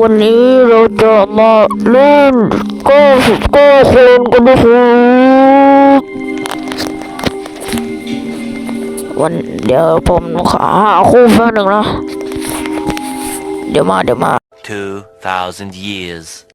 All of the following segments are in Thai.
วันนี้เราจะมาเล่นก้สิบก้คนกันนะครับวันเดี๋ยวผมขาหาคู่แป๊บหนึ่งนะ เดี๋ยวมาเดี๋ยวมา2,000 years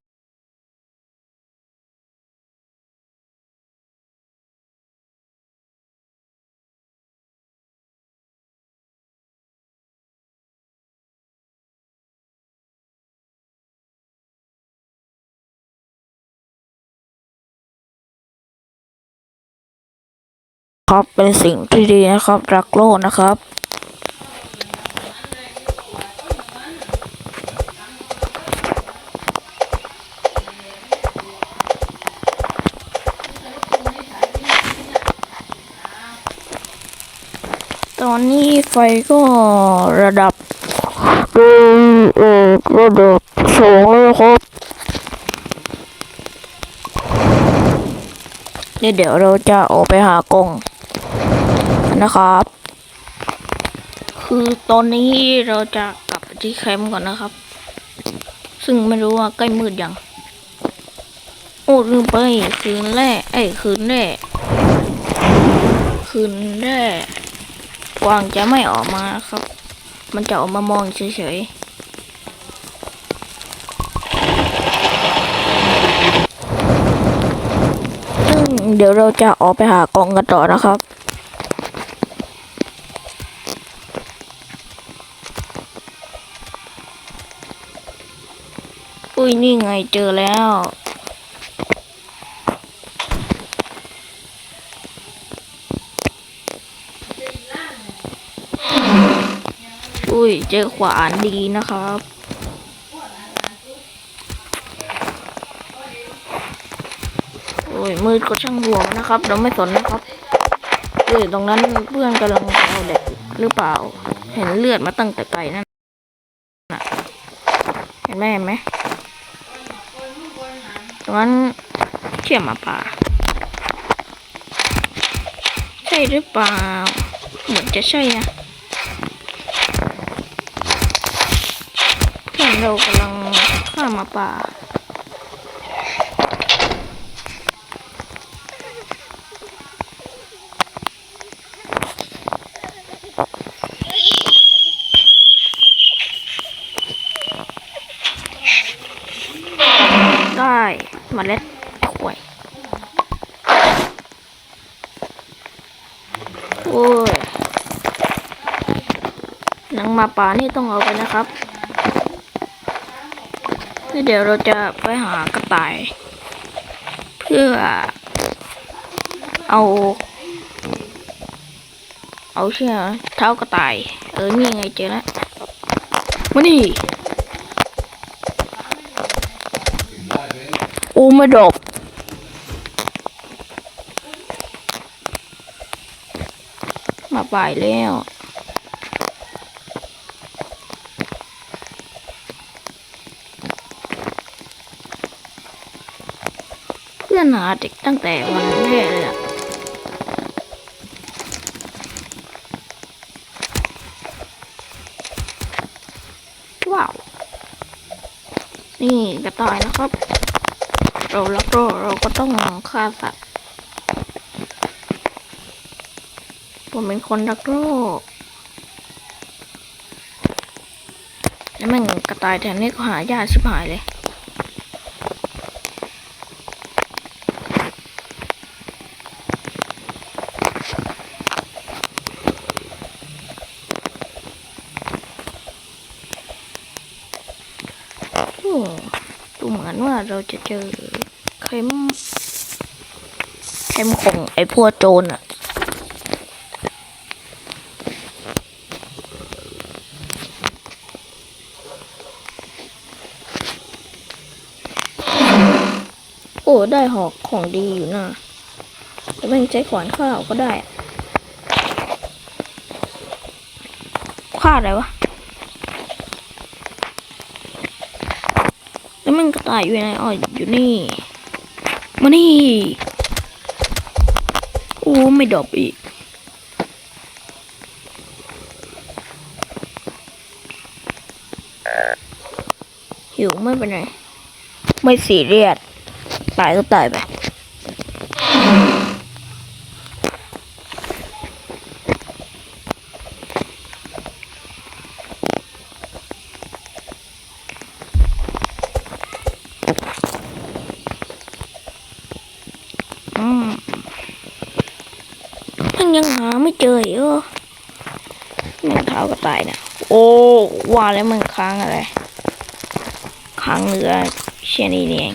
ครับเป็นสิ่งที่ดีนะครับ รักโลกนะครับ ตอนนี้ไฟก็ระดับเออระดับสองแล้วครับเดี๋ยวเราจะออกไปหากง นะครับ คือตอนนี้เราจะกลับไปที่แคมป์ก่อนนะครับ ซึ่งไม่รู้ว่าใกล้มืดยัง โอ้ลืมไป คืนแรกไอ้คืนแรกคืนแรกกวางจะไม่ออกมาครับ มันจะออกมามองเฉยๆซึ่งเดี๋ยวเราจะออกไปหากองกันต่อนะครับ อุ้ยนี่ไงเจอแล้ว อุ้ยเจอขวานดีนะครับโอ้ยมืดก็ช่างหัวนะครับ เราไม่สนนะครับเอ้ยตรงนั้นเพื่อนกำลังเอาเด็กหรือเปล่า เห็นเลือดมาตั้งแต่ไกลนั่นเห็นไหมเห็นไหม แต่ว่าเขี่ยมาป่าใช่หรือเปล่า เหมือนจะใช่นะเพื่อนเรากำลังฆ่ามาป่า ได้ มเมล็ดข่วยโอ้ยหนังมาป่านี่ต้องเอาไปนะครับเดี๋ยวเราจะไปหากระต่าย เพื่อ เอา เอาเชือกเท้ากระต่าย เออนี่ไงเจอแล้วมานี่ โอ้ไม่ดอกมาป่ายแล้วเพื่อนหาเด็กตั้งแต่วันแรกเลยอะว้าว นี่กระต่ายนะครับ เราแล้วก็เราก็ต้องฆ่าสัตว์ผมเป็นคนรักโลกแล้วม่งกระต่ายแถวนี้ก็หายากชิบหายเลยโอ้ดูเหมือนว่าเราจะเจอ ข็มเข็มของไอ้พวกโจรอะโอ้ ได้หอกของดีอยู่นะแต่ไม่งใช้ขวานข้าวก็ได้อะข้าอะไรวะ แล้วมันกระต่ายอยู่ไหนอ๋ออยู่นี่ มานี่ โอ้ ไม่ดรอปอีก หิวไม่เป็นไร ไม่ซีเรียสตายก็ตายไป อืมมัน ยังหาไม่เจออีกเหรอแมันเท้าก็ตายนะโอ้ว่าแล้วมันค้างอะไรค้างเรือเช่นนี้เอง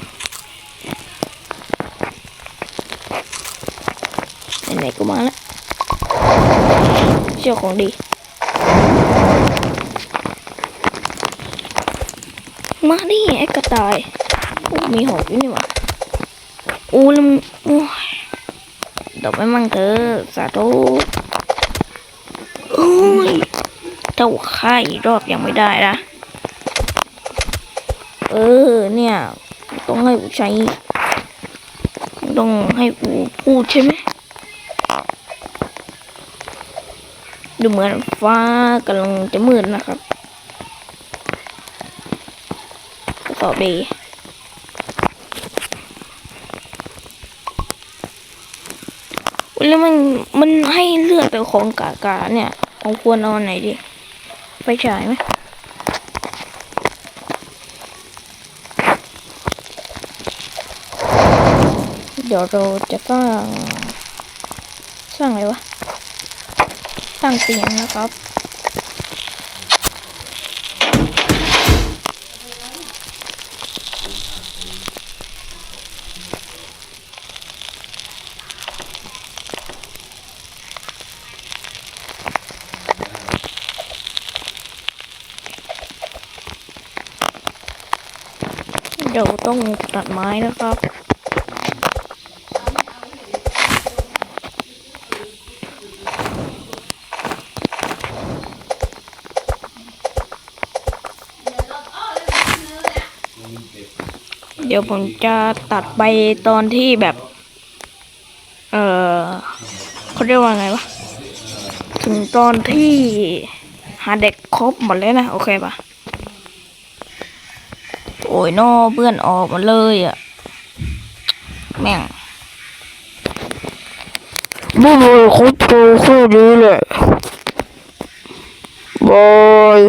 ไหนๆก็มาแล้วเจ้าของดีมาดิไอ้กระต่าย มีหอกอยู่นี่หวะโอ้แล้วมึงโอ้ย ดอกไปมั่งเถอะสาธุโอ้ยเจ้าค่ายอีกรอบยังไม่ได้นะ เออเนี่ย ต้องให้กูใช้ ต้องให้กูพูดใช่ไหมดูเหมือนฟ้ากำลังจะมืดนะครับก็ตอบดีอุ๊ย แล้วมันมันให้เลือดไปของกากาเนี่ยเอาควรเอาอันไหนดีไปฉายไหมเดี๋ยวเราจะต้องสร้างอะไรวะ สร้างเตียงนะครับ เดี๋ยวต้องตัดไม้นะครับ เดี๋ยวผมจะตัดไปตอนที่แบบ เออเขาเรียกว่าไงวะ ถึงตอนที่หาเด็กครบหมดเลยนะ โอเคปะ โอ้ยนอเพื่อนออกมาเลยอะ่ะแม่งไม่เลยเขาโตแค่นี้แหละบาย